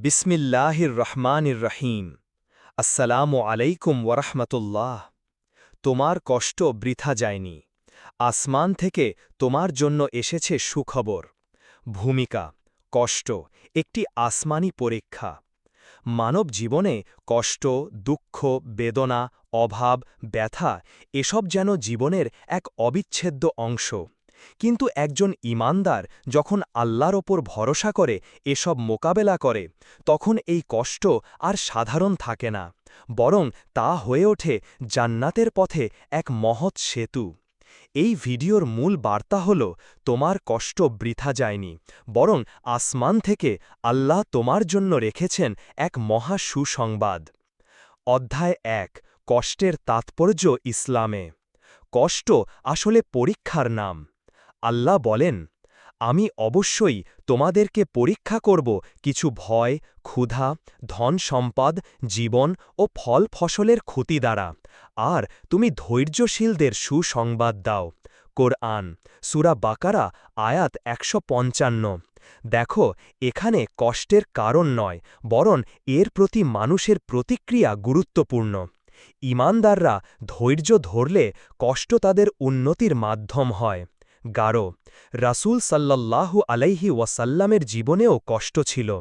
বিসমিল্লাহির রহমানির রহিম আসসালামু আলাইকুম ওরহমতুল্লাহ তোমার কষ্ট বৃথা যায়নি। আসমান থেকে তোমার জন্য এসেছে সুখবর। ভূমিকা, কষ্ট, একটি আসমানি পরীক্ষা। মানব জীবনে কষ্ট, দুঃখ, বেদনা, অভাব, ব্যথা, এসব যেন জীবনের এক অবিচ্ছেদ্য অংশ। কিন্তু একজন ইমানদার যখন আল্লাহর ওপর ভরসা করে, এসব মোকাবেলা করে, তখন এই কষ্ট আর সাধারণ থাকে না, বরং তা হয়ে ওঠে জান্নাতের পথে এক মহৎ সেতু। এই ভিডিওর মূল বার্তা হল, তোমার কষ্ট বৃথা যায়নি, বরং আসমান থেকে আল্লাহ তোমার জন্য রেখেছেন এক মহা সুসংবাদ। অধ্যায় এক, কষ্টের তাৎপর্য ইসলামে। কষ্ট আসলে পরীক্ষার নাম। আল্লাহ বলেন, আমি অবশ্যই তোমাদেরকে পরীক্ষা করব কিছু ভয়, ক্ষুধা, ধন সম্পদ, জীবন ও ফল ফসলের ক্ষতি দ্বারা। আর তুমি ধৈর্যশীলদের সুসংবাদ দাও। কোরআন, সুরা বাকারা, আয়াত একশো পঞ্চান্ন। দেখো, এখানে কষ্টের কারণ নয়, বরং এর প্রতি মানুষের প্রতিক্রিয়া গুরুত্বপূর্ণ। ইমানদাররা ধৈর্য ধরলে কষ্ট তাদের উন্নতির মাধ্যম হয়। গাঢ় রাসুল সাল্লাল্লাহু আলাইহি ওয়াসাল্লামের জীবনেও কষ্ট ছিল।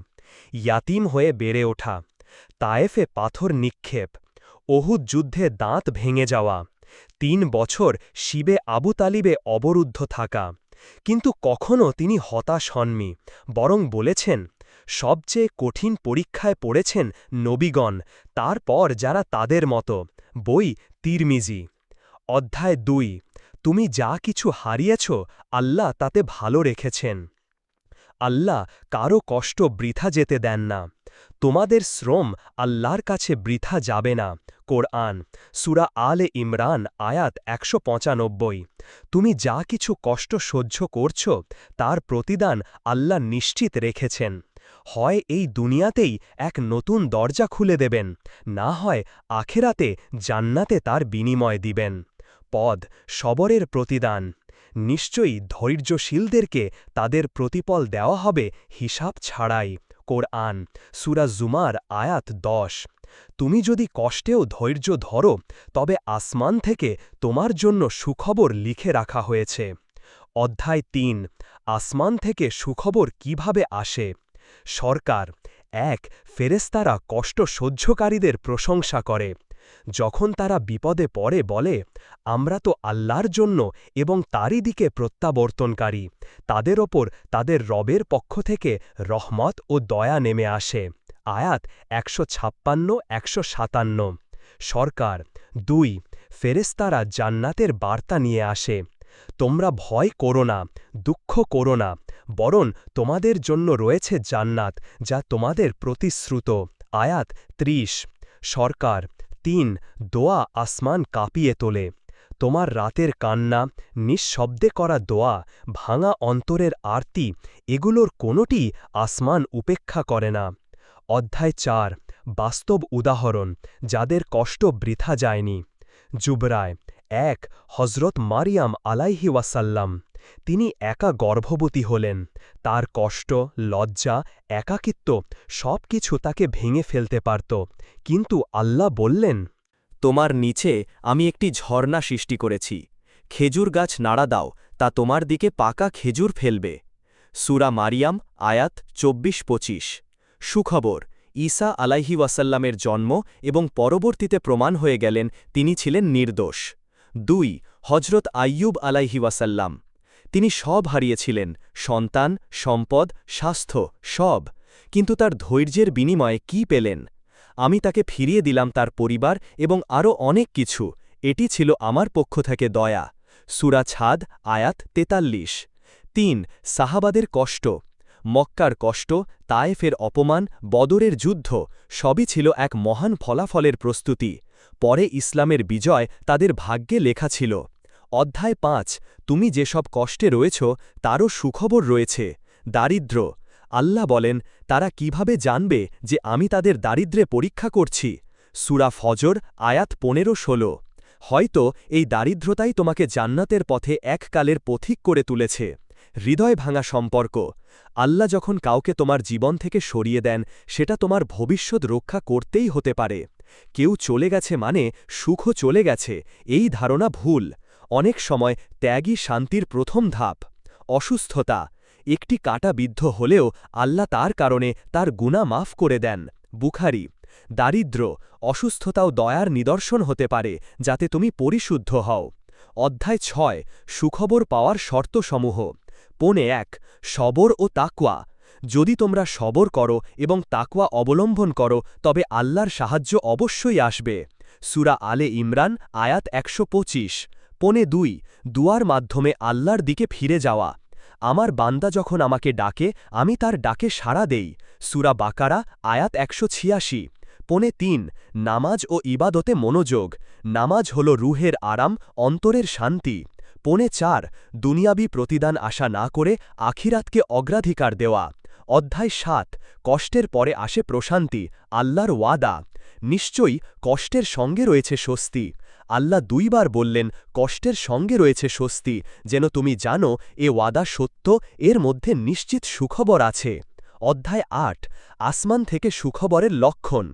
ইয়াতিম হয়ে বেড়ে ওঠা। তায়েফে পাথর নিক্ষেপ। ওহুদ যুদ্ধে দাঁত ভেঙে যাওয়া। তিন বছর শিবে আবু তালিবে অবরুদ্ধ থাকা। কিন্তু কখনও তিনি হতাশ হননি, বরং বলেছেন, সবচেয়ে কঠিন পরীক্ষায় পড়েছেন নবীগণ, তারপর যারা তাদের মতো। বই তিরমিজি। অধ্যায় দুই। তুমি যা কিছু হারিয়েছ, আল্লাহ তাতে ভালো রেখেছেন। আল্লাহ কারও কষ্ট বৃথা যেতে দেন না। তোমাদের শ্রম আল্লাহর কাছে বৃথা যাবে না। কোরআন, সুরা আলে ইমরান, আয়াত একশো পঁচানব্বই। তুমি যা কিছু কষ্ট সহ্য করছ, তার প্রতিদান আল্লাহ নিশ্চিত রেখেছেন। হয় এই দুনিয়াতেই এক নতুন দরজা খুলে দেবেন, না হয় আখেরাতে জান্নাতে তার বিনিময় দিবেন। পদ সবরের প্রতিদান। নিশ্চয়ই ধৈর্যশীলদেরকে তাদের প্রতিপল দেওয়া হবে হিসাব ছাড়াই। কোরআন, সুরা জুমার আয়াত দশ। তুমি যদি কষ্টেও ধৈর্য ধরো, তবে আসমান থেকে তোমার জন্য সুখবর লিখে রাখা হয়েছে। অধ্যায় তিন, আসমান থেকে সুখবর কীভাবে আসে? সরকার, এক ফেরেস্তারা কষ্ট সহ্যকারীদের প্রশংসা করে। যখন তারা বিপদে পড়ে বলে, আমরা তো আল্লাহর জন্য এবং তারই দিকে প্রত্যাবর্তনকারী। তাদের ওপর তাদের রবের পক্ষ থেকে রহমত ও দয়া নেমে আসে। আয়াত একশো ছাপ্পান্ন, একশো সাতান্ন। সরকার, দুই ফেরেস্তারা জান্নাতের বার্তা নিয়ে আসে, তোমরা ভয় করো না, দুঃখ করো না, বরং তোমাদের জন্য রয়েছে জান্নাত যা তোমাদের প্রতিশ্রুত। আয়াত ত্রিশ। সরকার তিন দোয়া আসমান কাঁপিয়ে তোলে। তোমার রাতের কান্না, নিঃশব্দে করা দোয়া, ভাঙা অন্তরের আরতি, এগুলোর কোনোটি আসমান উপেক্ষা করে না। অধ্যায় চার, বাস্তব উদাহরণ, যাদের কষ্ট বৃথা যায়নি। জুবরায় এক হজরত মারিয়াম আলাইহি ওয়াসাল্লাম। তিনি একা গর্ভবতী হলেন। তার কষ্ট, লজ্জা, একাকিত্ব সব কিছু তাকে ভেঙে ফেলতে পারত। কিন্তু আল্লাহ বললেন, তোমার নিচে আমি একটি ঝর্ণা সৃষ্টি করেছি। খেজুর গাছ নাড়া দাও, তা তোমার দিকে পাকা খেজুর ফেলবে। সুরা মারিয়াম, আয়াত চব্বিশ পঁচিশ সুখবর, ঈসা আলাইহি ওয়াসাল্লামের জন্ম এবং পরবর্তীতে প্রমাণ হয়ে গেলেন তিনি ছিলেন নির্দোষ। দুই হজরত আইয়ুব আলাইহি ওয়াসাল্লাম। তিনি সব হারিয়েছিলেন, সন্তান, সম্পদ, স্বাস্থ্য, সব। কিন্তু তার ধৈর্যের বিনিময়ে কি পেলেন? আমি তাকে ফিরিয়ে দিলাম তার পরিবার এবং আরও অনেক কিছু। এটি ছিল আমার পক্ষ থেকে দয়া। সুরা ছাদ, আয়াত তেতাল্লিশ। তিন, সাহাবাদের কষ্ট। মক্কার কষ্ট, তায়েফের অপমান, বদরের যুদ্ধ, সবই ছিল এক মহান ফলাফলের প্রস্তুতি। পরে ইসলামের বিজয় তাদের ভাগ্যে লেখা ছিল। অধ্যায় পাঁচ, তুমি যেসব কষ্টে রয়েছ, তারও সুখবর রয়েছে, দারিদ্র। আল্লাহ বলেন, তারা কীভাবে জানবে যে আমি তাদের দারিদ্রে পরীক্ষা করছি? সুরা ফজর, আয়াত পনেরো ষোলো। হয়তো এই দারিদ্রতাই তোমাকে জান্নাতের পথে এককালের পথিক করে তুলেছে। হৃদয় ভাঙা সম্পর্ক। আল্লাহ যখন কাউকে তোমার জীবন থেকে সরিয়ে দেন, সেটা তোমার ভবিষ্যৎ রক্ষা করতেই হতে পারে। কেউ চলে গেছে মানে সুখও চলে গেছে, এই ধারণা ভুল। অনেক সময় ত্যাগই শান্তির প্রথম ধাপ। অসুস্থতা, একটি কাটা বিদ্ধ হলেও আল্লাহ তার কারণে তার গুণা মাফ করে দেন। বুখারি দারিদ্র অসুস্থতাও দয়ার নিদর্শন হতে পারে, যাতে তুমি পরিশুদ্ধ হও। অধ্যায় ছয়, সুখবর পাওয়ার শর্তসমূহ। পনে এক, সবর ও তাকওয়া। যদি তোমরা সবর করো এবং তাকওয়া অবলম্বন করো, তবে আল্লাহর সাহায্য অবশ্যই আসবে। সুরা আলে ইমরান, আয়াত একশো পঁচিশ। পনে দুই, দুয়ার মাধ্যমে আল্লাহর দিকে ফিরে যাওয়া। আমার বান্দা যখন আমাকে ডাকে, আমি তার ডাকে সাড়া দেই। সুরা বাকারা, আয়াত একশো ছিয়াশি। পনে তিন, নামাজ ও ইবাদতে মনোযোগ। নামাজ হল রুহের আরাম, অন্তরের শান্তি। পনে চার, দুনিয়াবি প্রতিদান আশা না করে আখিরাতকে অগ্রাধিকার দেওয়া। অধ্যায় সাত, কষ্টের পরে আসে প্রশান্তি, আল্লাহর ওয়াদা। নিশ্চয়ই কষ্টের সঙ্গে রয়েছে স্বস্তি। আল্লাহ দুইবার বললেন, কষ্টের সঙ্গে রয়েছে স্বস্তি, যেন তুমি জানো, এ ওয়াদা সত্য, এর মধ্যে নিশ্চিত সুখবর আছে। অধ্যায় আট, আসমান থেকে সুখবরের লক্ষণ।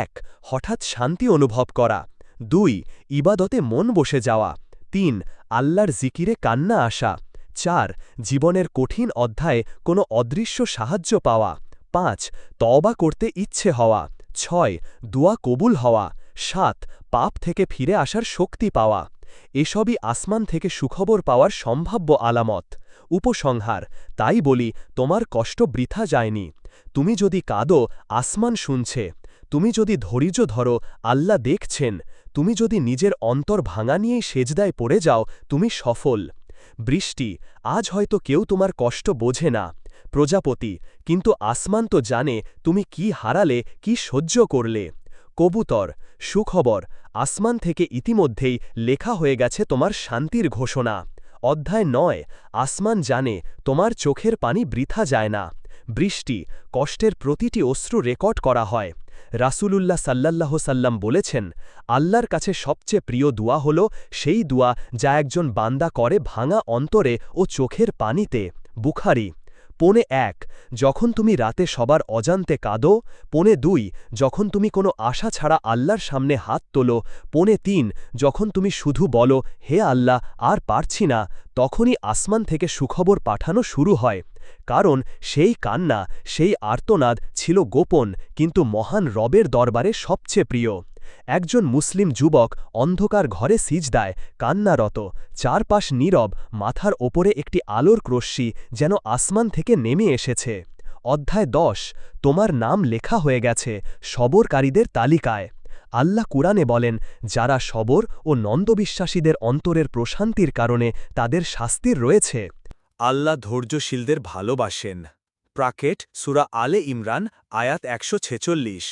এক, হঠাৎ শান্তি অনুভব করা। দুই, ইবাদতে মন বসে যাওয়া। তিন, আল্লাহর জিকিরে কান্না আসা। চার, জীবনের কঠিন অধ্যায়ে কোনো অদৃশ্য সাহায্য পাওয়া। পাঁচ, তওবা করতে ইচ্ছে হওয়া। ছয়, দুয়া কবুল হওয়া। সাত, পাপ থেকে ফিরে আসার শক্তি পাওয়া। এসবই আসমান থেকে সুখবর পাওয়ার সম্ভাব্য আলামত। উপসংহার, তাই বলি, তোমার কষ্ট বৃথা যায়নি। তুমি যদি কাঁদো, আসমান শুনছে। তুমি যদি ধৈর্য ধরো, আল্লাহ দেখছেন। তুমি যদি নিজের অন্তর ভাঙা নিয়েই সেজদায় পড়ে যাও, তুমি সফল। বৃষ্টি, আজ হয়তো কেউ তোমার কষ্ট বোঝে না। প্রজাপতি, কিন্তু আসমান তো জানে তুমি কি হারালে, কি সহ্য করলে। কবুতর, সুখবর, আসমান থেকে ইতিমধ্যেই লেখা হয়ে গেছে তোমার শান্তির ঘোষণা। অধ্যায় নয়, আসমান জানে তোমার চোখের পানি বৃথা যায় না। বৃষ্টি, কষ্টের প্রতিটি অশ্রু রেকর্ড করা হয়। রাসূলুল্লাহ সাল্লাহ সাল্লাম বলেছেন, আল্লাহর কাছে সবচেয়ে প্রিয় দুয়া হল সেই দুয়া যা একজন বান্দা করে ভাঙা অন্তরে ও চোখের পানিতে। বুখারি পনে এক, যখন তুমি রাতে সবার অজান্তে কাঁদো, পনে দুই, যখন তুমি কোনো আশা ছাড়া আল্লাহর সামনে হাত তোলো, পনে তিন, যখন তুমি শুধু বলো, হে আল্লাহ, আর পারছি না, তখনই আসমান থেকে সুখবর পাঠানো শুরু হয়। কারণ সেই কান্না, সেই আর্তনাদ ছিল গোপন, কিন্তু মহান রবের দরবারে সবচেয়ে প্রিয়। একজন মুসলিম যুবক অন্ধকার ঘরে সিজদায় কান্নারত, চারপাশ নীরব, মাথার ওপরে একটি আলোর ক্রশ্মি যেন আসমান থেকে নেমে এসেছে। অধ্যায় দশ, তোমার নাম লেখা হয়ে গেছে সবরকারীদের তালিকায়। আল্লাহ কুরআনে বলেন, যারা সবর ও নন্দবিশ্বাসীদের অন্তরের প্রশান্তির কারণে তাদের শাস্তির রয়েছে। আল্লাহ ধৈর্যশীলদের ভালোবাসেন। প্রাকেট, সুরা আলে ইমরান, আয়াত একশো ছেচল্লিশ।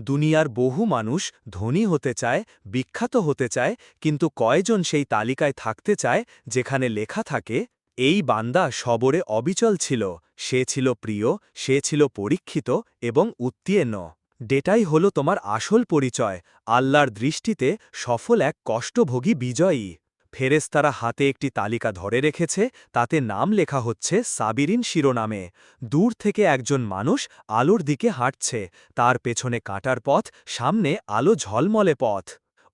দুনিয়ার বহু মানুষ ধনী হতে চায়, বিখ্যাত হতে চায়, কিন্তু কয়জন সেই তালিকায় থাকতে চায়, যেখানে লেখা থাকে, এই বান্দা সবরে অবিচল ছিল, সে ছিল প্রিয়, সে ছিল পরীক্ষিত এবং উত্তীর্ণ। ডেটাই হল তোমার আসল পরিচয়, আল্লাহর দৃষ্টিতে সফল এক কষ্টভোগী বিজয়ী। ফেরেস্তারা হাতে একটি তালিকা ধরে রেখেছে, তাতে নাম লেখা হচ্ছে সাবিরিন শিরোনামে। দূর থেকে একজন মানুষ আলোর দিকে হাঁটছে, তার পেছনে কাটার পথ, সামনে আলো ঝলমলে পথ।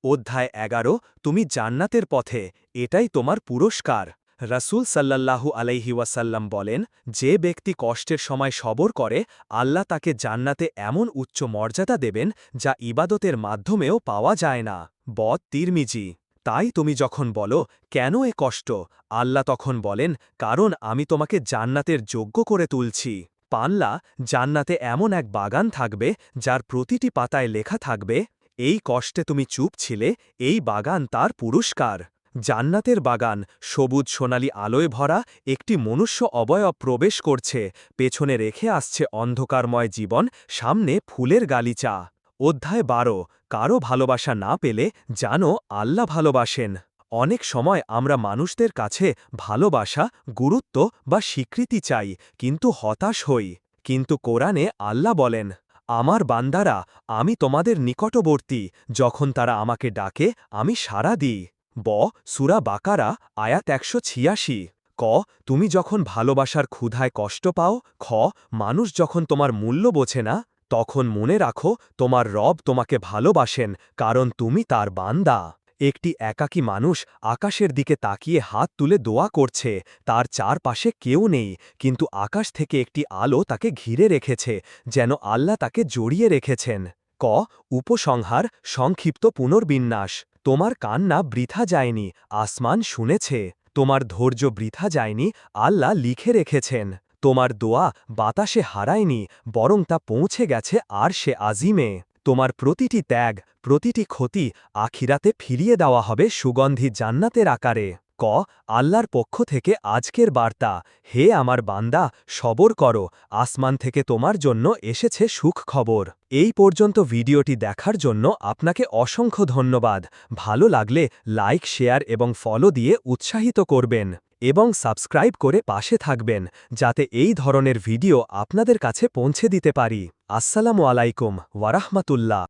অধ্যায় এগারো, তুমি জান্নাতের পথে, এটাই তোমার পুরস্কার। রাসূল সাল্লাল্লাহু আলাইহি ওয়াসাল্লাম বলেন, যে ব্যক্তি কষ্টের সময় সবর করে, আল্লাহ তাকে জান্নাতে এমন উচ্চ মর্যাদা দেবেন, যা ইবাদতের মাধ্যমেও পাওয়া যায় না। বদ তিরমিজি তাই তুমি যখন বলো, কেন এ কষ্ট? আল্লাহ তখন বলেন, কারণ আমি তোমাকে জান্নাতের যোগ্য করে তুলছি। পানলা জান্নাতে এমন এক বাগান থাকবে, যার প্রতিটি পাতায় লেখা থাকবে, এই কষ্টে তুমি চুপ ছিলে, এই বাগান তার পুরস্কার। জান্নাতের বাগান, সবুজ সোনালি আলোয় ভরা, একটি মনুষ্য অবয়ব প্রবেশ করছে, পেছনে রেখে আসছে অন্ধকারময় জীবন, সামনে ফুলের গালিচা। অধ্যায় বারো কারও ভালোবাসা না পেলে জানো আল্লাহ ভালোবাসেন। অনেক সময় আমরা মানুষদের কাছে ভালোবাসা, গুরুত্ব বা স্বীকৃতি চাই, কিন্তু হতাশ হই। কিন্তু কোরআনে আল্লাহ বলেন, আমার বান্দারা, আমি তোমাদের নিকটবর্তী, যখন তারা আমাকে ডাকে, আমি সাড়া দিই। ব, সুরা বাকারা, আয়াত একশো ছিয়াশি। ক, তুমি যখন ভালোবাসার ক্ষুধায় কষ্ট পাও, খ, মানুষ যখন তোমার মূল্য বোঝে না তখন মনে রাখো, তোমার রব তোমাকে ভালোবাসেন, কারণ তুমি তার বান্দা। একটি একাকী মানুষ আকাশের দিকে তাকিয়ে হাত তুলে দোয়া করছে, তার চারপাশে কেউ নেই, কিন্তু আকাশ থেকে একটি আলো তাকে ঘিরে রেখেছে, যেন আল্লাহ তাকে জড়িয়ে রেখেছেন। ক, উপসংহার, সংক্ষিপ্ত পুনর্বিন্যাস, তোমার কান্না বৃথা যায়নি, আসমান শুনেছে, তোমার ধৈর্য বৃথা যায়নি, আল্লাহ লিখে রেখেছেন। তোমার দোয়া বাতাসে হারায়নি, বরং তা পৌঁছে গেছে আর সে আজিমে। তোমার প্রতিটি ত্যাগ, প্রতিটি ক্ষতি আখিরাতে ফিরিয়ে দেওয়া হবে সুগন্ধি জান্নাতের আকারে। ক, আল্লাহর পক্ষ থেকে আজকের বার্তা, হে আমার বান্দা, সবর করো, আসমান থেকে তোমার জন্য এসেছে সুখ খবর এই পর্যন্ত ভিডিওটি দেখার জন্য আপনাকে অসংখ্য ধন্যবাদ। ভালো লাগলে লাইক, শেয়ার এবং ফলো দিয়ে উৎসাহিত করবেন। এবং সাবস্ক্রাইব করে পাশে থাকবেন, যাতে এই ধরনের ভিডিও আপনাদের কাছে পৌঁছে দিতে পারি। আসসালামু আলাইকুম ওয়ারাহমাতুল্লাহ